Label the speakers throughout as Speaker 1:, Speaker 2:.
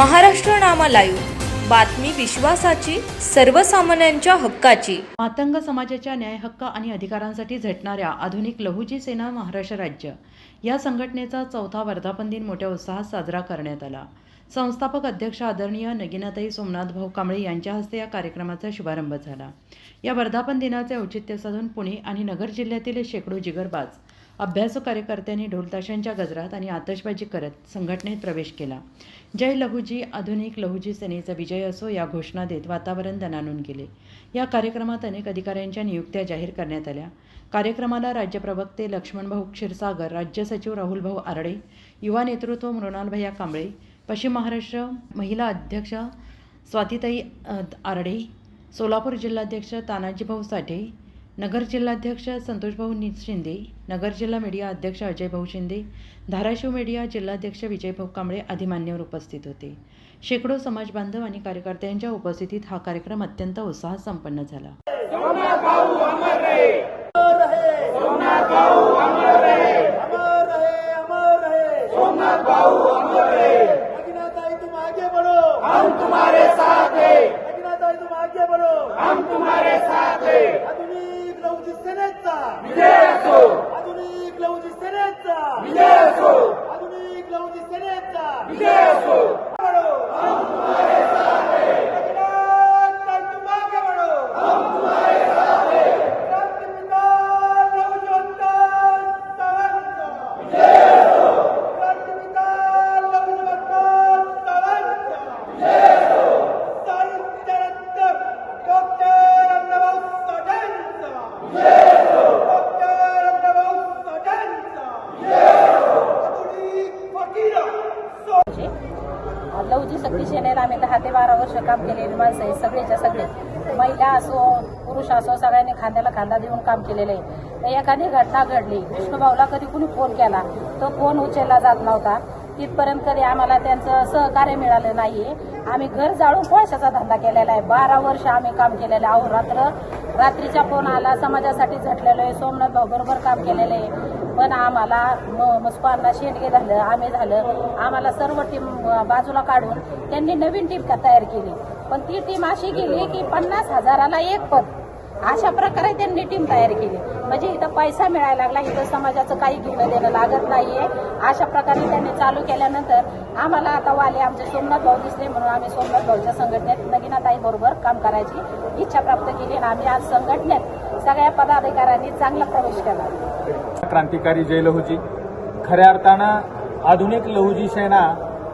Speaker 1: Maharashtra Nama live. बातमी विश्वासाची सर्वसामान्यांच्या हक्काची.
Speaker 2: मातंग समाजाच्या न्याय हक्क आणि अधिकारांसाठी झटणाऱ्या आधुनिक लहुजी सेना महाराष्ट्र राज्य. या संघटनेचा चौथा वर्धापन दिन मोठ्या उत्साहात साजरा करण्यात आला. संस्थापक अध्यक्ष आदरणीय नगिनाताई सोमनाथ भाऊ कांबळे यांच्या हस्ते या कार्यक्रमाचा शुभारंभ झाला. या वर्धापन दिनाचे औचित्य साधून पुणे आणि नगर जिल्ह्यातील शेकडो जिगरबाज अभ्यासू कार्यकर्त्यांनी ढोलताशांच्या गजरात आणि आतषबाजी करत संघटनेत प्रवेश केला. जय लहुजी आधुनिक लहुजी सेनेचा विजय असो या घोषणा देत वातावरण दणानून गेले. या कार्यक्रमात अनेक अधिकाऱ्यांच्या नियुक्त्या जाहीर करण्यात आल्या. कार्यक्रमाला राज्य प्रवक्ते लक्ष्मणभाऊ क्षीरसागर राज्य सचिव राहुलभाऊ आरडे युवा नेतृत्व मृणालभैया कांबळे पश्चिम महाराष्ट्र महिला अध्यक्ष स्वातीताई आरडे सोलापूर जिल्हाध्यक्ष तानाजीभाऊ साठे नगर जिल्हाध्यक्ष संतोषभाऊ नि शिंदे नगर जिल्हा मीडिया अध्यक्ष अजयभाऊ शिंदे धाराशिव मीडिया जिल्हाध्यक्ष विजयभाऊ कांबळे आदी मान्यवर उपस्थित होते. शेकडो समाज बांधव आणि कार्यकर्त्यांच्या उपस्थितीत हा कार्यक्रम अत्यंत उत्साहात संपन्न झाला
Speaker 3: अमर रहे अमर रहे सोमनाथ बाबू अमर रहे नगीनाताई तुम आगे बढ़ो हम तुम्हारे साथ हैं नगीनाताई तुम आगे बढ़ो हम तुम्हारे साथ हैं आधुनिक लवजी सेनेचा विजय असो आधुनिक लवजी सेनेचा विजय असो आधुनिक लवजी सेनेचा विजय असो बढ़ो हम तुम्हारे साथ हैं नगीनाताई तुम आगे बढ़ो हम तुम्हारे साथ हैं क्रांतिपिता लवजीवंत चव्हाणांचा क्रांतिपिता लवजीवंत चव्हाणांचा साहित्यरत्न डॉक्टर अण्णाभाऊ साठ्यांचा डॉक्टर अण्णाभाऊ साठ्यांचा आधुनिक फकीर सो
Speaker 4: लवजी शक्ती सेनेला आम्ही दहा ते काम केलेली माणसं आहे सगळेच्या सगळे. महिला असो पुरुष असो सगळ्यांनी खांद्याला खांदा देऊन काम केलेलं आहे. तर एखादी घटना घडली. विष्णुभाऊला कधी कुणी फोन केला? तो फोन उचलला जात नव्हता. तिथपर्यंत कधी आम्हाला त्यांचं सहकार्य मिळालं नाही आम्ही घर जाळून कोळशाचा धंदा केलेला आहे. बारा वर्ष आम्ही काम केलेलं आहे. अहो रात्र रात्रीच्या फोन आला समाजासाठी झटलेलो आहे. सोमनाथ भाऊ बरोबर काम केलेलं आहे. पण आम्हाला म- मस्कोअण्णा शेंडगे झालं आम्ही झालं. आम्हाला सर्व टीम बाजूला काढून त्यांनी नवीन टीम तयार केली. पण ती टीम अशी केली की पन्नास हजाराला एक पद. अशा प्रकारे त्यांनी टीम तयार केली. म्हणजे इथं पैसा मिळायला लागला इथं समाजाचं काही घेणं देणं लागत नाहीये. अशा प्रकारे त्यांनी चालू केल्यानंतर आम्हाला आता वाले आमचे सोमनाथ भाऊ दिसले म्हणून आम्ही सोमनाथ भाऊच्या संघटनेत नगिनाताई बरोबर काम करायची इच्छा प्राप्त केली आणि आम्ही आज संघटनेत सगळ्या पदाधिकाऱ्यांनी चांगला प्रवेश केला.
Speaker 5: क्रांतिकारी जय लहुजी. खऱ्या अर्थानं आधुनिक लहुजी सेना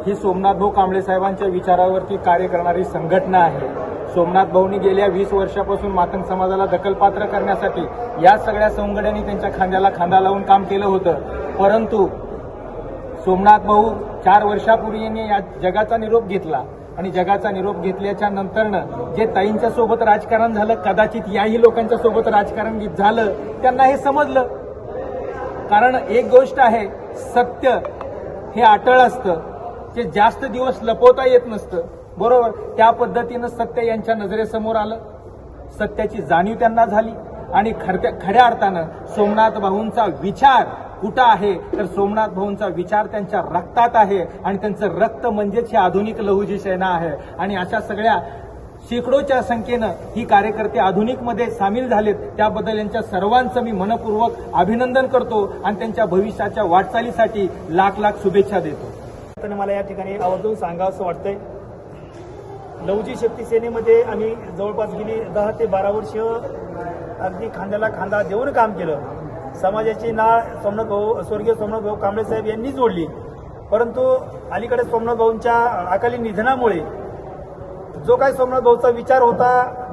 Speaker 5: ही सोमनाथ भाऊ कांबळे साहेबांच्या विचारावरती कार्य करणारी संघटना आहे. सोमनाथ भाऊनी गेल्या वीस वर्षापासून मातंग समाजाला दखलपात्र करण्यासाठी या सगळ्या संघटनांनी त्यांच्या खांद्याला खांदा लावून काम केलं होतं. परंतु सोमनाथ भाऊ चार वर्षापूर्वी यांनी या जगाचा निरोप घेतला. आणि जगाचा निरोप घेतल्याच्या नंतरनं जे ताईंच्या सोबत राजकारण झालं कदाचित याही लोकांच्या सोबत राजकारण झालं त्यांना हे समजलं. कारण एक गोष्ट आहे सत्य हे अटळ असतं. ते जास्त दिवस लपवता येत नसतं. बरोबर? त्या पद्धतीनं सत्य यांच्या नजरेसमोर आलं. सत्याची जाणीव त्यांना झाली. आणि खरत्या खऱ्या अर्थानं सोमनाथ भाऊंचा विचार कुठं आहे? तर सोमनाथ भाऊंचा विचार त्यांच्या रक्तात आहे आणि त्यांचं रक्त म्हणजेच ही आधुनिक लहुजी सेना आहे. आणि अशा सगळ्या शेकडोच्या संख्येनं ही कार्यकर्ते आधुनिकमध्ये सामील झालेत. त्याबद्दल यांच्या सर्वांचं मी मनपूर्वक अभिनंदन करतो आणि त्यांच्या भविष्याच्या वाटचालीसाठी लाख लाख शुभेच्छा देतो.
Speaker 3: मला या ठिकाणी आवर्जून सांगावं असं वाटतंय. लवजी शक्ती सेनेमध्ये आम्ही जवळपास गेली दहा ते बारा वर्ष अगदी खांद्याला खांदा देऊन काम केलं. समाजाची नाळ सोमनाथ भाऊ स्वर्गीय सोमनाथ भाऊ कांबळे साहेब यांनी जोडली. परंतु अलीकडे सोमनाथ भाऊंच्या अकाली निधनामुळे जो काही सोमनाथ भाऊचा विचार होता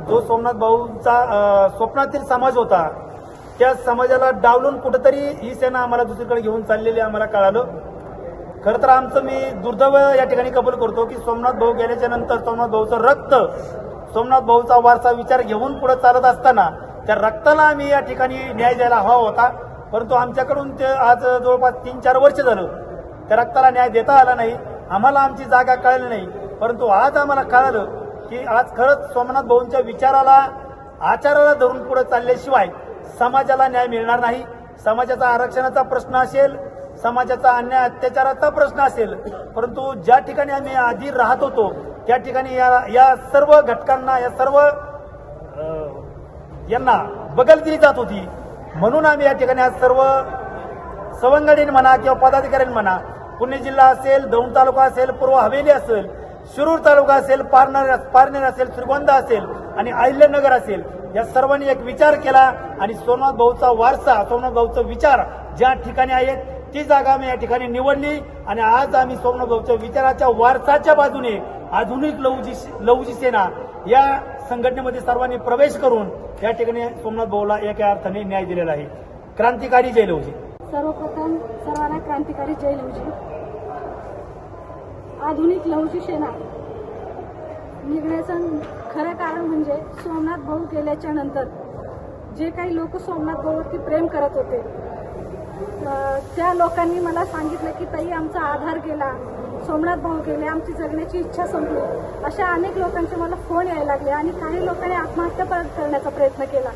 Speaker 3: जो सोमनाथ भाऊंचा स्वप्नातील समाज होता त्या समाजाला डावलून कुठंतरी ही सेना आम्हाला दुसरीकडे घेऊन चाललेली आम्हाला कळालं. खरं तर आमचं मी दुर्दैव या ठिकाणी कबूल करतो की सोमनाथ भाऊ गेल्याच्यानंतर सोमनाथ भाऊचं रक्त सोमनाथ भाऊचा वारसा विचार घेऊन पुढे चालत असताना त्या रक्ताला आम्ही या ठिकाणी न्याय द्यायला हवा होता. परंतु आमच्याकडून ते आज जवळपास तीन चार वर्ष झालं. त्या रक्ताला न्याय देता आला नाही. आम्हाला आमची जागा कळली नाही. परंतु आज आम्हाला कळालं की आज खरंच सोमनाथ भाऊंच्या विचाराला आचाराला धरून पुढे चालल्याशिवाय समाजाला न्याय मिळणार नाही. समाजाचा आरक्षणाचा प्रश्न असेल समाजाचा अन्याय अत्याचाराचा प्रश्न असेल परंतु ज्या ठिकाणी आम्ही आधी राहत होतो त्या ठिकाणी या या सर्व घटकांना या सर्व यांना बगल दिली जात होती. म्हणून आम्ही या ठिकाणी आज सर्व सवंगडीन म्हणा किंवा पदाधिकाऱ्यांनी म्हणा पुणे जिल्हा असेल दौंड तालुका असेल पूर्व हवेली असेल शिरूर तालुका असेल पारनेर पारनेर असेल श्रीगोंदा असेल आणि अहिल्यानगर असेल या सर्वांनी एक विचार केला आणि सोमनाथ भाऊचा वारसा सोमनाथ भाऊचा विचार ज्या ठिकाणी आहेत ती जागा आम्ही या ठिकाणी निवडली आणि आज आम्ही सोमनाथ भाऊच्या विचाराच्या वारसाच्या बाजूने आधुनिक लवजी लवजी सेना या संघटनेमध्ये सर्वांनी प्रवेश करून या ठिकाणी सोमनाथ भाऊला एका अर्थाने न्याय दिलेला आहे. क्रांतिकारी जय लहुजी.
Speaker 6: सर्वप्रथम सर्वांना क्रांतिकारी जय लहुजी. आधुनिक लहुजी सेना निघण्याचं खरं कारण म्हणजे सोमनाथ भाऊ गेल्याच्यानंतर जे काही लोक सोमनाथ भाऊवरती प्रेम करत होते त्या लोकांनी मला सांगितलं की ताई आमचा आधार गेला. सोमनाथ भाऊ गेले आमची जगण्याची इच्छा संपली. अशा अनेक लोकांचे मला फोन यायला लागले आणि काही लोकांनी आत्महत्या परत करण्याचा प्रयत्न केला.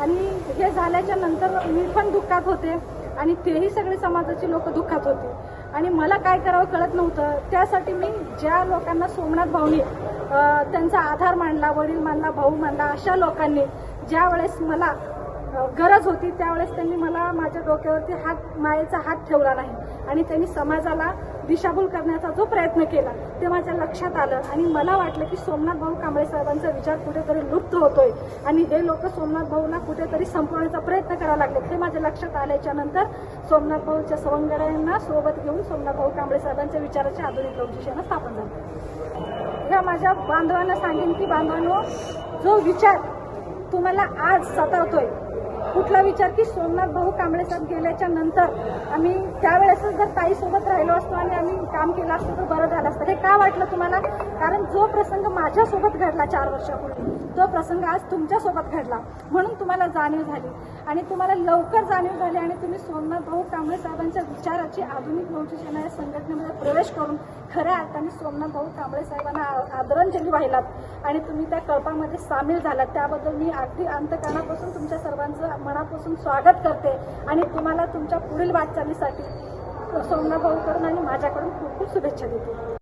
Speaker 6: आणि हे झाल्याच्यानंतर मी पण दुःखात होते आणि तेही सगळे समाजाचे लोक दुःखात होते. आणि मला काय करावं कळत नव्हतं. त्यासाठी मी ज्या लोकांना सोमनाथ भाऊनी त्यांचा आधार मांडला वडील मानला भाऊ मानला अशा लोकांनी ज्या वेळेस मला गरज होती त्यावेळेस त्यांनी मला माझ्या डोक्यावरती हात मायेचा हात ठेवला नाही. आणि त्यांनी समाजाला दिशाभूल करण्याचा जो प्रयत्न केला ते माझ्या लक्षात आलं आणि मला वाटलं की सोमनाथ भाऊ कांबळे साहेबांचा विचार कुठेतरी लुप्त होतोय आणि हे लोक सोमनाथ भाऊला कुठेतरी संपवण्याचा प्रयत्न करावा लागले ते माझ्या लक्षात आल्याच्यानंतर सोमनाथ भाऊच्या सवंगड्यांना सोबत घेऊन सोमनाथ भाऊ कांबळे साहेबांच्या विचाराची आधुनिक लोकशिक्षण स्थापन झाली. ह्या माझ्या बांधवांना सांगेन की बांधवांनो जो विचार तुम्हाला आज सतावतोय कुठला विचार की सोमनाथ भाऊ कांबळे साहेब गेल्याच्यानंतर आम्ही त्यावेळेसच जर ताईसोबत राहिलो असतो आणि आम्ही काम केलं असतं तर बरं झालं असतं. हे का वाटलं तुम्हाला? कारण जो प्रसंग माझ्यासोबत घडला चार वर्षापूर्वी तो प्रसंग आज तुमच्यासोबत घडला. म्हणून तुम्हाला जाणीव झाली. आणि तुम्हाला लवकर जाणीव झाली आणि तुम्ही सोमनाथ भाऊ कांबळे साहेबांच्या विचाराची आधुनिक नवशिक्षण या संघटनेमध्ये प्रवेश करून खऱ्या अर्थाने सोमनाथ भाऊ कांबळे साहेबांना आ- आदरांजली वाहिलात. आणि तुम्ही त्या कळपामध्ये सामील झालात. त्याबद्दल मी अगदी अंतकरणापासून तुमच्या सर्वांचं मनापासून स्वागत करते. आणि तुम्हाला तुमच्या पुढील वाटचालीसाठी सोमनाथ भाऊकडून आणि माझ्याकडून खूप खूप शुभेच्छा देते.